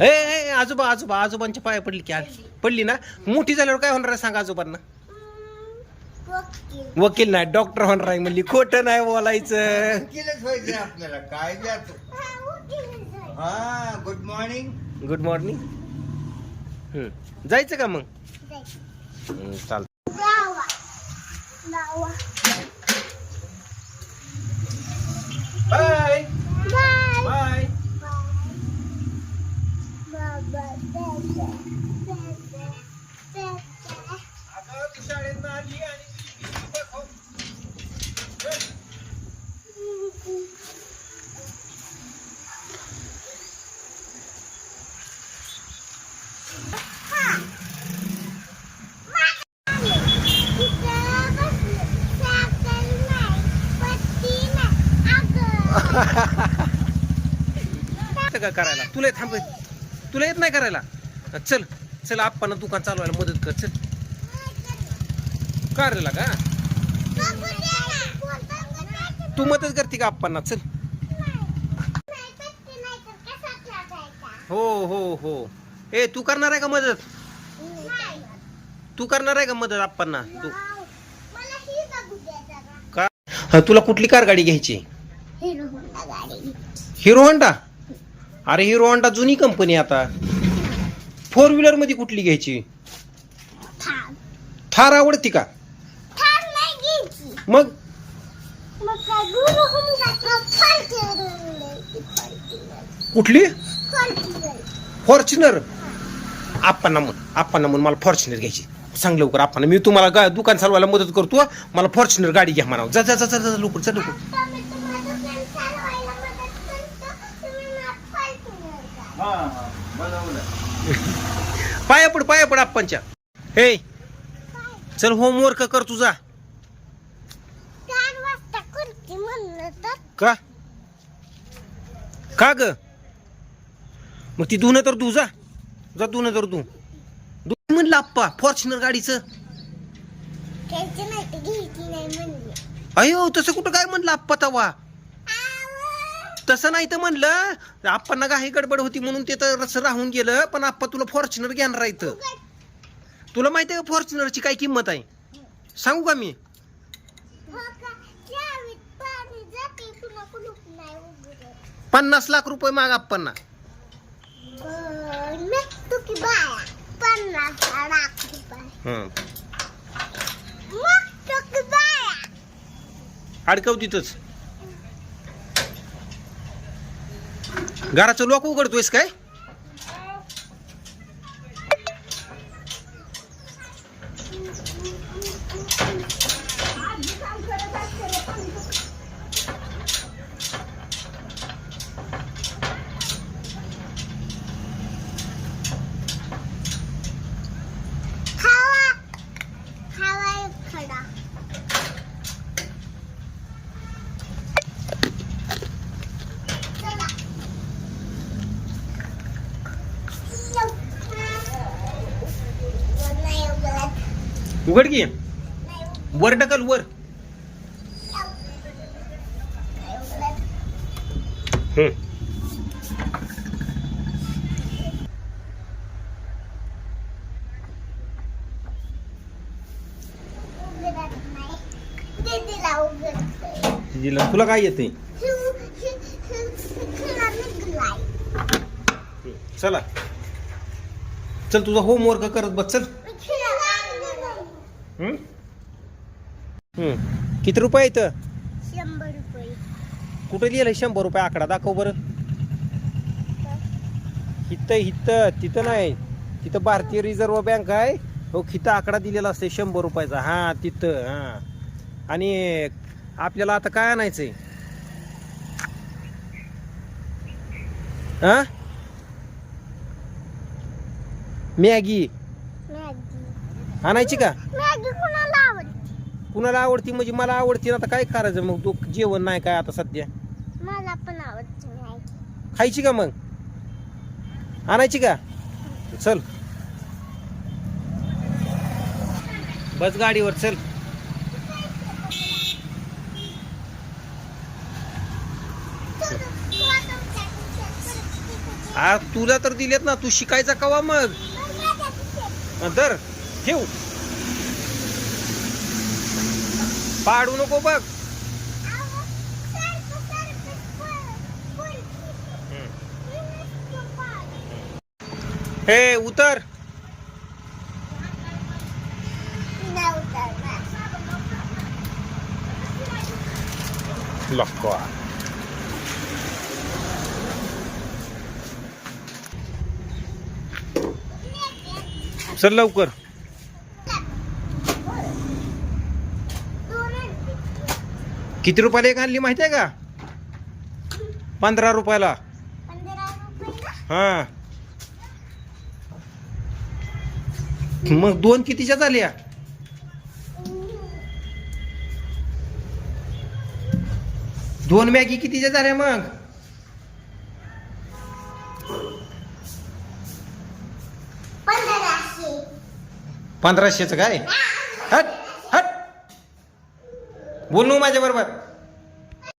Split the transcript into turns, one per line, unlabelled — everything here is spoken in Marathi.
ए आजोबा आजोबा आजोबांच्या पाया पडली की आज पडली ना? मोठी झाल्यावर काय होणार आहे सांगा आजोबांना? वकील. नाही डॉक्टर होणार आहे म्हणली. खोटं नाही बोलायचं.
आपल्याला काय द्यायचं हा गुड मॉर्निंग
गुड मॉर्निंग जायचं का मग? हम्म, चालतं. येतं का करायला? तुला थांब तुला येत नाही करायला? चल चल आपण दुकान चालवायला मदत कर चल. करायला का तू मदत करते का आप्पांना? चल. हो हो हो. ए तू करणार आहे का मदत? तू करणार आहे का मदत आप्पांना? तू. का? हा, तुला कुठली कार गाडी घ्यायची? Hero Honda? अरे हिरो होंडा जुनी कंपनी आता. फोर व्हीलरमध्ये कुठली घ्यायची? थार. आवडती का? मग? कुठली? फॉर्च्युनर. आप्पांना म्हण आप्पांना म्हण मला फॉर्च्युनर घ्यायची. सांग लवकर आप्पांना. मी तुम्हाला दुकान चालवायला मदत करतो मला फॉर्च्युनर गाडी घ्या म्हणावं. जा जा जा जा जा, लवकर जा लवकर
हा हा बनवलं
पाया पड पाया पड आप्पांच्या. हे चल होमवर्क कर तुझा. का? का ग? मग ती धुणं तर तू जा. जा धुणं तर तू धु म्हणलं आप्पा फॉर्च्युनर गाडीचं. अयो तसं कुठं काय म्हणलं आप्पा तवा? तसं नाही तर म्हणलं आप्पांना काही गडबड होती म्हणून ते तर असं राहून गेलं पण आप्पा तुला फॉर्च्युनर घेणार इथं. तुला माहिती आहे का फॉर्च्युनरची काय किंमत आहे? सांगू का मी? पन्नास लाख रुपये माग आप्पांना. अडकव तिथंच. घराचं लोक उघडतोयस काय
खावा खावा एक खडा चला नाही उघडत.
उघड की वर ढकल वर. हं. तिला काय येते. चला चल तुझा होमवर्क करत बस चल. हं? हं. किती रुपये येतं
शंभर रुपये.
कुठे लिहिलंय शंभर रुपये आकडा? दाखव बरं. हित हित तिथं नाही. तिथं भारतीय रिझर्व्ह बँक आहे. हो हिथं आकडा दिलेला असते शंभर रुपयाचा. हा तिथं हा. आणि आपल्याला आता काय आणायचंय? हा? मॅगी. आणायची का?
मॅगी कुणाला आवडते?
कुणाला आवडती? म्हणजे मला आवडती. ना आता काय करायचं मग? तू जेवण नाही काय आता सध्या?
मला पण आवडते मॅगी.
खायची का मग? आणायची का? चल. बस गाडीवर चल. आ तुला तर दिलेत ना. तू शिकायचा कवा मग? तर ठेव पाडू नको बघ. हे उतर. लक्का. चल लवकर. किती रुपयाला एक आणली माहिती आहे का? पंधरा रुपयाला. हा. मग दोन कितीच्या झाल्या? दोन मॅगी कितीच्या झाल्या मग? पंधराशेच काय? बोल माझ्या माझ्याबरोबर.